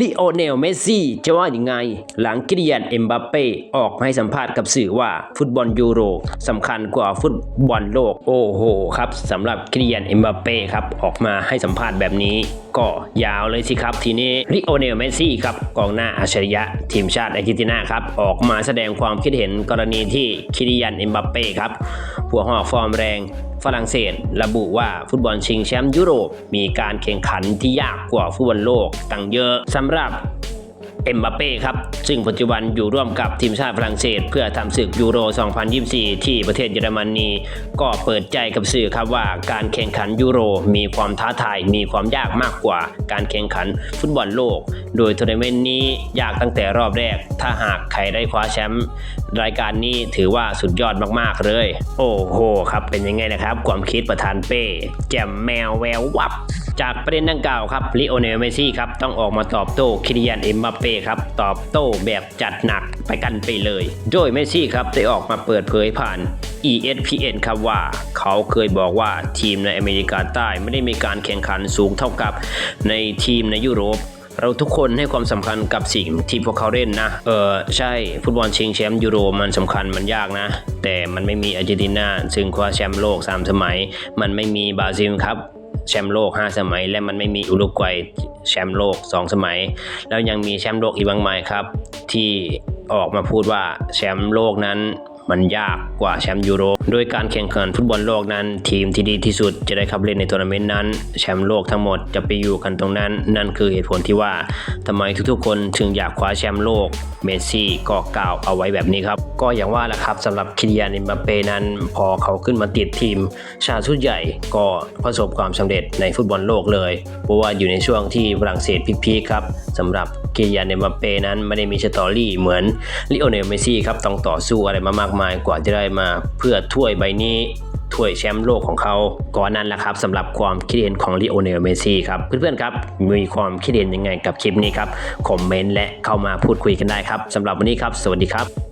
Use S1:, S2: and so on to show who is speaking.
S1: ลิโอเนล เมสซี่ จะว่ายังไง หลังกิริยันเอ็มบัปเป้ ออกมาให้สัมภาษณ์กับสื่อว่าฟุตบอลยูโรสำคัญกว่าฟุตบอลโลก โอ้โหครับสำหรับกิริยันเอ็มบัปเป้ครับ ออกมาให้สัมภาษณ์แบบนี้ ก็ยาวเลยสิครับทีนี้ลิโอเนล เมสซี่ครับกองหน้าอัจฉริยะ ทีมชาติอาร์เจนตินาครับ ออกมาแสดงความคิดเห็นกรณีที่คิริยันเอ็มบัปเป้ครับหัวหอกฟอร์มแรง ฝรั่งเศส ระบุว่าฟุตบอลชิงแชมป์ยุโรป มีการแข่งขันที่ยากกว่าฟุตบอลโลกตั้งเยอะสำหรับเอ็มบัปเป้ครับซึ่งปัจจุบันอยู่ร่วมกับทีมชาติฝรั่งเศส เพื่อทำศึกยูโร 2024 ที่ประเทศเยอรมนีก็เปิดใจกับสื่อครับว่าการแข่งขันยูโร มีความท้าทายมีความยากมากกว่าการแข่งขันฟุตบอลโลก โดยทัวร์นาเมนต์นี้ยากตั้งแต่รอบแรก ถ้าหากใครได้คว้าแชมป์รายการนี้ถือว่าสุดยอดมากๆเลย โอ้โหครับเป็นยังไงนะครับ ความคิดประธานเป้แจมแมวแวววับจากประเด็นดังกล่าวครับลิโอเนลเมซี่ครับต้องออกมาตอบโต้คิริยันเอ็มบัปเป้ครับตอบโต้แบบจัดหนักไปกันไปเลย โดยเมซี่ครับได้ออกมาเปิดเผยผ่าน ESPN ครับว่า เขาเคยบอกว่าทีมในอเมริกาใต้ไม่ได้มีการแข่งขันสูงเท่ากับในทีมในยุโรปเราทุกคนให้ความสำคัญกับสิ่งที่พวกเขาเล่นนะ เออใช่ฟุตบอลชิงแชมป์ยูโรมันสำคัญมันยากนะ แต่มันไม่มีอาร์เจนตินาซึ่งคว้าแชมป์โลก 3 สมัย มันไม่มีบราซิลครับ แชมป์โลก 5 สมัย และมันไม่มีอุรุกวัยแชมป์โลก 2 สมัย แล้วยังมีแชมป์โลกอีกบางมายครับ ที่ออกมาพูดว่าแชมป์โลกนั้นมันยากกว่าแชมป์ยูโร โดยการแข่งขันฟุตบอลโลกนั้นทีมที่ดีที่สุดจะได้เข้าเล่นในทัวร์นาเมนต์นั้น แชมป์โลกทั้งหมดจะไปอยู่กันตรงนั้น นั่นคือเหตุผลที่ว่า ทำไมทุกๆคนถึงอยากคว้าแชมป์โลก เมสซี่ก็กล่าวเอาไว้แบบนี้ครับ ก็อย่างว่าแหละครับสำหรับคิริยานเอ็มบัเป้นั้นพอเขาขึ้นมาติดทีม ชาติชุดใหญ่ก็ประสบความสำเร็จในฟุตบอลโลกเลย เพราะว่าอยู่ในช่วงที่ฝรั่งเศสพีคๆครับสำหรับคิริยานเอ็มบัเป้นั้นไม่ได้มีสตอรี่เหมือนลิโอเนลเมสซี่ครับต้องต่อสู้อะไรมามากมายกว่าจะได้มาเพื่อถ้วยใบนี้ ถ้วยแชมป์โลกของเขาก่อนนั้นแหละครับสำหรับความคิดเห็นของลิโอเนลเมซี่ครับเพื่อนๆครับมีความคิดเห็นยังไงกับคลิปนี้ครับคอมเมนต์และเข้ามาพูดคุยกันได้ครับสำหรับวันนี้ครับ สวัสดีครับ